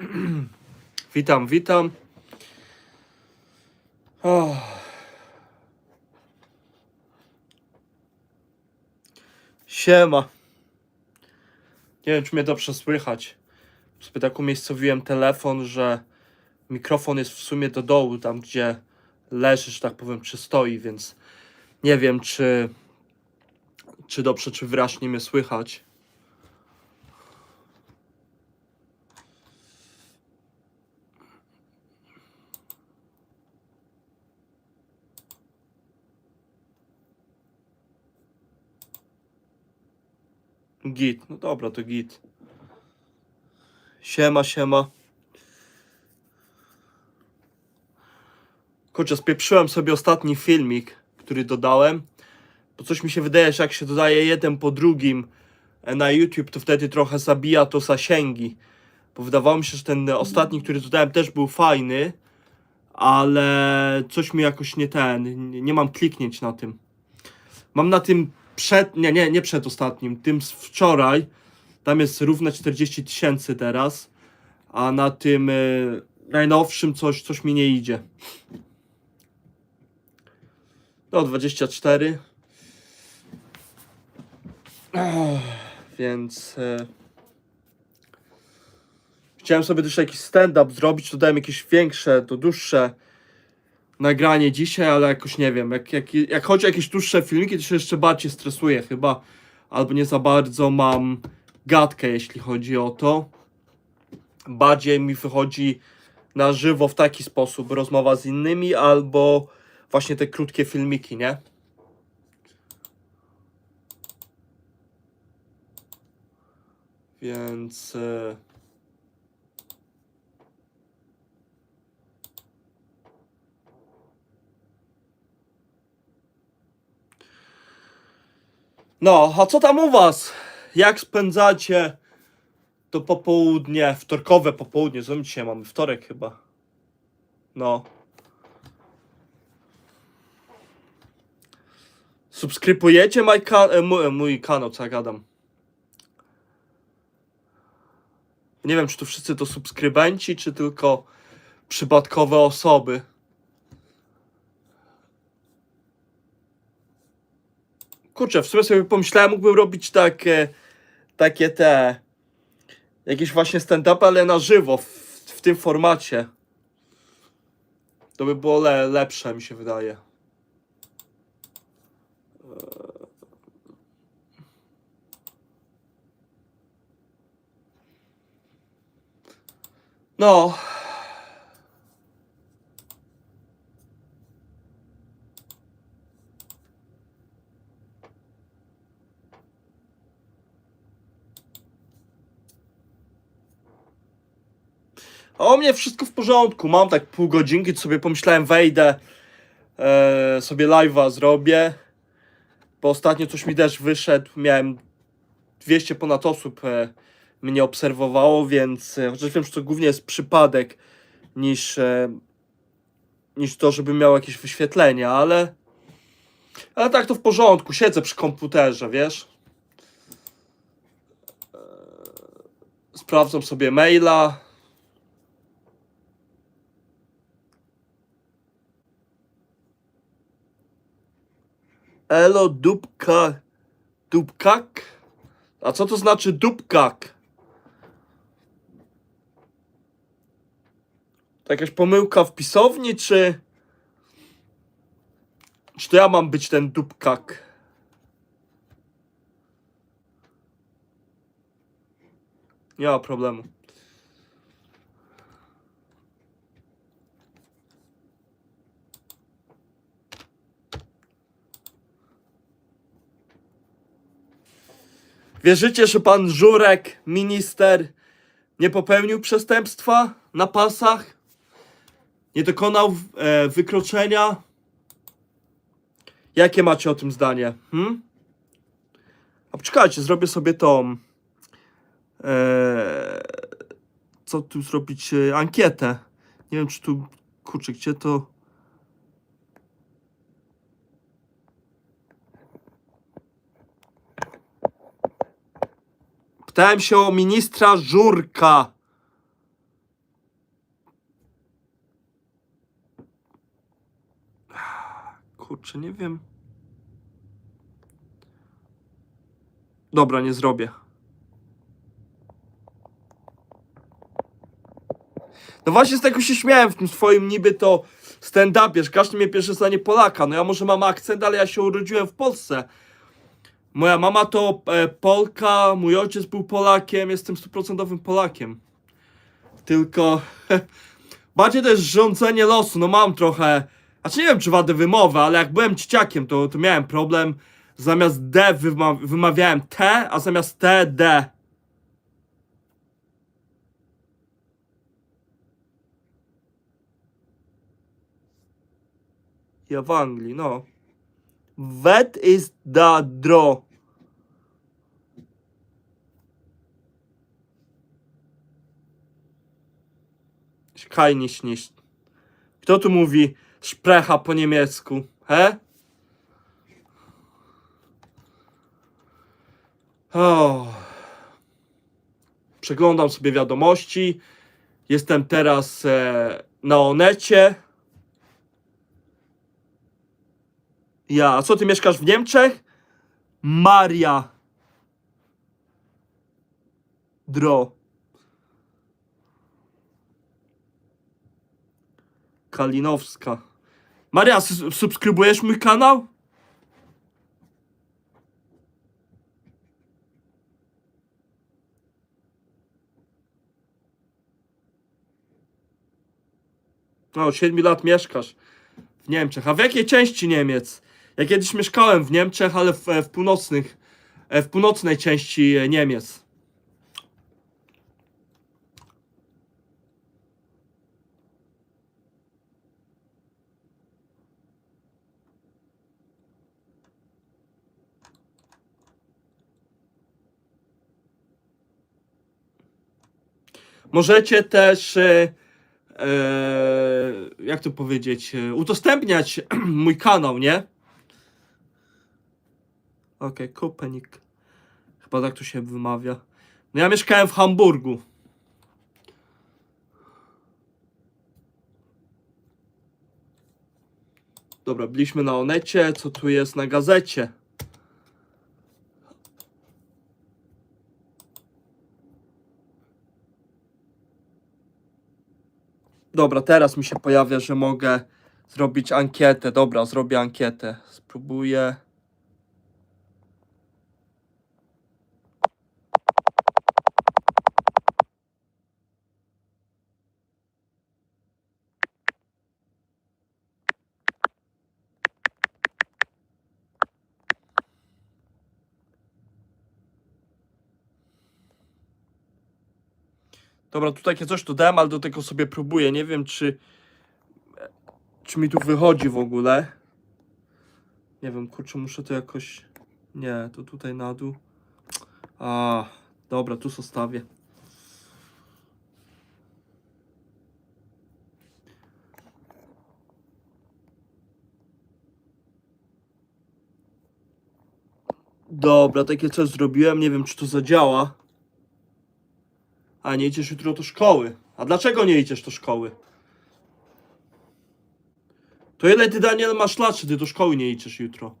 witam, witam. Oh. Siema. Nie wiem, czy mnie dobrze słychać. Sobie tak umiejscowiłem telefon, że mikrofon jest w sumie do dołu, tam gdzie leży, że tak powiem, czy stoi, więc nie wiem, czy, czy dobrze, czy wyraźnie mnie słychać. Git, no dobra, to git. Siema, siema. Kurczę, spieprzyłem sobie ostatni filmik, który dodałem. Bo coś mi się wydaje, że jak się dodaje jeden po drugim e, na YouTube, to wtedy trochę zabija to zasięgi. Bo wydawało mi się, że ten ostatni, który dodałem, też był fajny, ale coś mi jakoś nie ten, nie- mam kliknięć na tym. Mam na tym przed, nie, nie, nie przed ostatnim, tym z wczoraj, tam jest równe 40 tysięcy teraz, a na tym y, najnowszym coś, coś mi nie idzie. No, 24. Ech, Więc e, chciałem sobie też jakiś stand-up zrobić, to dałem jakieś większe, to dłuższe nagranie dzisiaj, ale jakoś nie wiem, jak, jak, jak chodzi o jakieś dłuższe filmiki, to się jeszcze bardziej stresuję chyba, albo nie za bardzo mam gadkę, jeśli chodzi o to. Bardziej mi wychodzi na żywo w taki sposób rozmowa z innymi, albo właśnie te krótkie filmiki, nie? Więc... e, No, a co tam u was? Jak spędzacie to popołudnie, wtorkowe popołudnie? Co dzisiaj mamy? Wtorek chyba. No. Subskrybujecie mój, ka- e, mój, e, mój kanał, co ja gadam. Nie wiem, czy to wszyscy to subskrybenci, czy tylko przypadkowe osoby. Kurczę, w sumie sobie pomyślałem, mógłbym robić takie, takie te, jakieś właśnie stand-upy, ale na żywo, w, w tym formacie. To by było le, lepsze, mi się wydaje. No. A o mnie wszystko w porządku. Mam tak pół godzinki, sobie pomyślałem, wejdę, e, sobie live'a zrobię. Bo ostatnio coś mi też wyszedł. Miałem 200 ponad osób e, mnie obserwowało, więc e, chociaż wiem, że to głównie jest przypadek niż, e, niż to, żeby miał jakieś wyświetlenia, ale ale tak to w porządku. Siedzę przy komputerze, wiesz. E, Sprawdzam sobie maila. Elo dupka. Dupkak? A co to znaczy dupkak? To jakaś pomyłka w pisowni, czy... Czy to ja mam być ten dupkak? Nie ma problemu. Wierzycie, że pan Żurek, minister, nie popełnił przestępstwa na pasach? Nie dokonał e, wykroczenia? Jakie macie o tym zdanie? Hmm? A poczekajcie, zrobię sobie tą. E, co tu zrobić? E, ankietę. Nie wiem, czy tu. Kurczę, gdzie to. Pytałem się o ministra Żurka. Kurczę, nie wiem. Dobra, nie zrobię. No właśnie z tego się śmiałem w tym swoim niby to stand-upie, że każdy mnie pierwsze zdanie Polaka. No ja może mam akcent, ale ja się urodziłem w Polsce. Moja mama to e, Polka, mój ojciec był Polakiem, jestem stuprocentowym Polakiem. Tylko bardziej to jest rządzenie losu, no mam trochę, znaczy nie wiem czy wadę wymowy, ale jak byłem dzieciakiem to, to miałem problem, zamiast D wyma wymawiałem T, a zamiast T D. Ja w Anglii, no. That is the draw. Kajniś niż. Kto tu mówi szprecha po niemiecku? He? O. Przeglądam sobie wiadomości. Jestem teraz e, na Onecie. Ja, a co ty mieszkasz w Niemczech? Maria. Dro. Kalinowska. Maria, subskrybujesz mój kanał? No, od 7 lat mieszkasz w Niemczech. A w jakiej części Niemiec? Ja kiedyś mieszkałem w Niemczech, ale w, w północnych, w północnej części e, Niemiec. Możecie też, e, e, jak to powiedzieć, e, udostępniać mój kanał, nie? Okej, Kopenik. Chyba tak to się wymawia. No ja mieszkałem w Hamburgu. Dobra, byliśmy na Onecie. Co tu jest na gazecie? Dobra, teraz mi się pojawia, że mogę zrobić ankietę. Dobra, zrobię ankietę. Spróbuję. Dobra, tu takie coś tu dałem, ale do tego sobie próbuję. Nie wiem, czy czy mi tu wychodzi w ogóle. Nie wiem, kurczę, muszę to jakoś... Nie, to tutaj na dół. A, dobra, tu zostawię. Dobra, takie coś zrobiłem, nie wiem czy to zadziała. A nie idziesz jutro do szkoły. A dlaczego nie idziesz do szkoły? To ile ty, Daniel, masz lat, ty do szkoły nie idziesz jutro?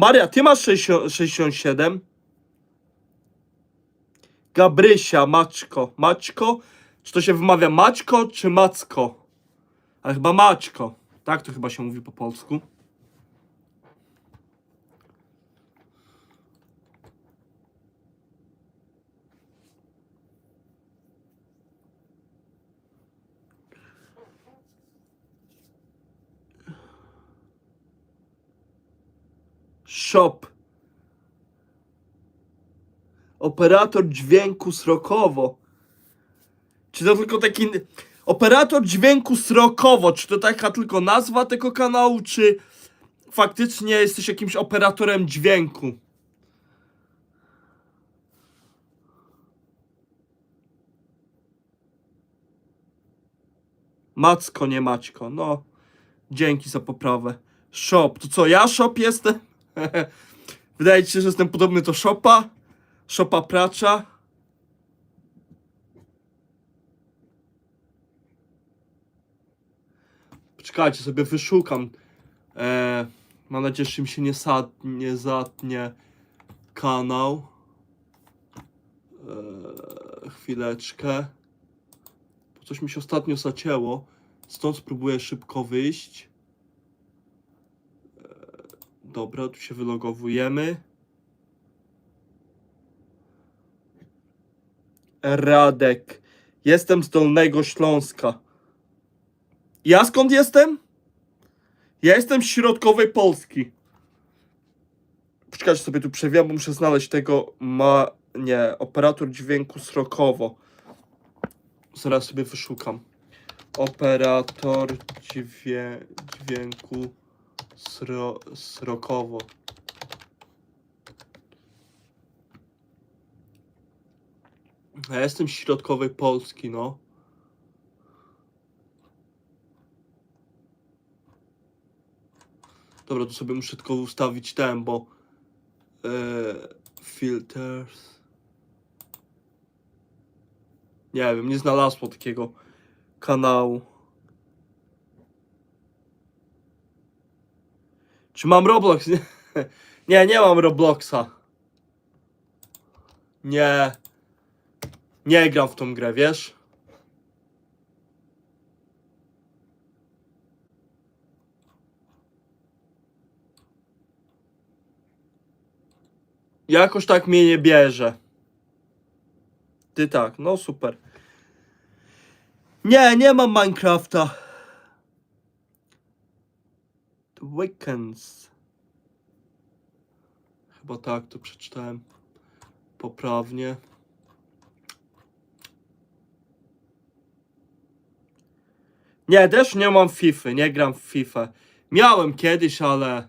Maria, ty masz 60, 67? Gabrysia, Maczko. Maczko? Czy to się wymawia Maćko czy Macko? Ale chyba Maćko. Tak to chyba się mówi po polsku. Shop. Operator dźwięku srokowo. Czy to tylko taki. Operator dźwięku srokowo, czy to taka tylko nazwa tego kanału, czy faktycznie jesteś jakimś operatorem dźwięku? Macko, nie Maćko. No, dzięki za poprawę. Shop, to co, ja shop jestem? Wydaje ci się, że jestem podobny do shopa? Shopa pracza? Poczekajcie, sobie wyszukam. E, mam nadzieję, że im się nie, sad, nie zatnie kanał. E, chwileczkę. Bo coś mi się ostatnio zacięło. Stąd spróbuję szybko wyjść. Dobra, tu się wylogowujemy. Radek. Jestem z Dolnego Śląska. Ja skąd jestem? Ja jestem z środkowej Polski. Poczekajcie sobie tu przewijam, bo muszę znaleźć tego ma... Nie, operator dźwięku srokowo. Zaraz sobie wyszukam. Operator dźwię... dźwięku sro... srokowo. Ja jestem z środkowej Polski, no. Dobra, tu sobie muszę tylko ustawić ten, bo e, filters. Nie wiem, nie znalazło takiego kanału. Czy mam Roblox? Nie, nie, mam Robloxa. Nie. Nie gram w tą grę, wiesz? Jakoś tak mnie nie bierze. Ty tak, no super. Nie, nie mam Minecrafta. Weekends. Chyba tak to przeczytałem poprawnie. Nie, też nie mam FIFA, nie gram w FIFA. Miałem kiedyś, ale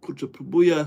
kurczę, próbuję